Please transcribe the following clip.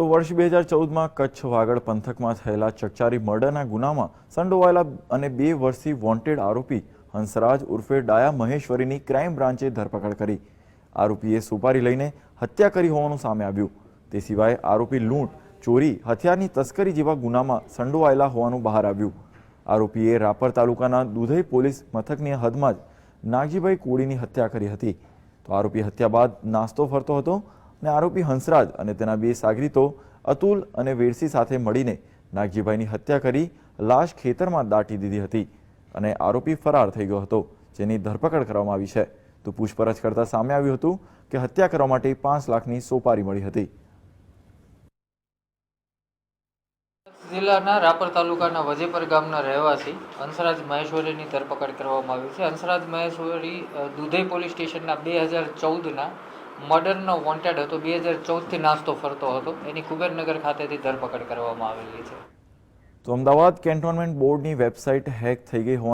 તો વર્ષ બે હજાર ચૌદમાં કચ્છ વાગડ પંથકમાં થયેલા ચકચારી મર્ડરના ગુનામાં સંડોવાયેલા અને બે વર્ષથી વોન્ટેડ આરોપી હંસરાજ ઉર્ફે ડાયા મહેશ્વરીની ક્રાઇમ બ્રાન્ચે ધરપકડ કરી. આરોપીએ સુપારી લઈને હત્યા કરી હોવાનું સામે આવ્યું. તે સિવાય આરોપી લૂંટ, ચોરી, હથિયારની તસ્કરી જેવા ગુનામાં સંડોવાયેલા હોવાનું બહાર આવ્યું. આરોપીએ રાપર તાલુકાના દુધઈ પોલીસ મથકની હદમાં જ નાગજીભાઈ કોળીની હત્યા કરી હતી. તો આરોપી હત્યા બાદ નાસ્તો ફરતો હતો અને આરોપી હંસરાજ અને તેના બે સાગરીતો અતુલ અને વેરસી સાથે મળીને નાગજીભાઈની હત્યા કરી લાશ ખેતરમાં દાટી દીધી હતી અને આરોપી ફરાર થઈ ગયો હતો, જેની ધરપકડ કરવામાં આવી છે. તો પૂછપરછ કરતા સામે આવ્યું હતું કે હત્યા કરવા માટે પાંચ લાખની સોપારી મળી હતી. જિલ્લાના રાપર તાલુકાના વજેપર ગામના રહેવાસી હંસરાજ મહેશ્વરીની ધરપકડ કરવામાં આવી છે. હંસરાજ મહેશ્વરી દુધઈ પોલીસ સ્ટેશનના બે હજાર ચૌદના મર્ડરનો વોન્ટેડ હતો. બે હજાર ચૌદથી નાસ્તો ફરતો હતો. એની કુબેરનગર ખાતેથી ધરપકડ કરવામાં આવેલી છે. તો અમદાવાદ કેન્ટોનમેન્ટ બોર્ડની વેબસાઇટ હેક થઈ ગઈ હોવાનું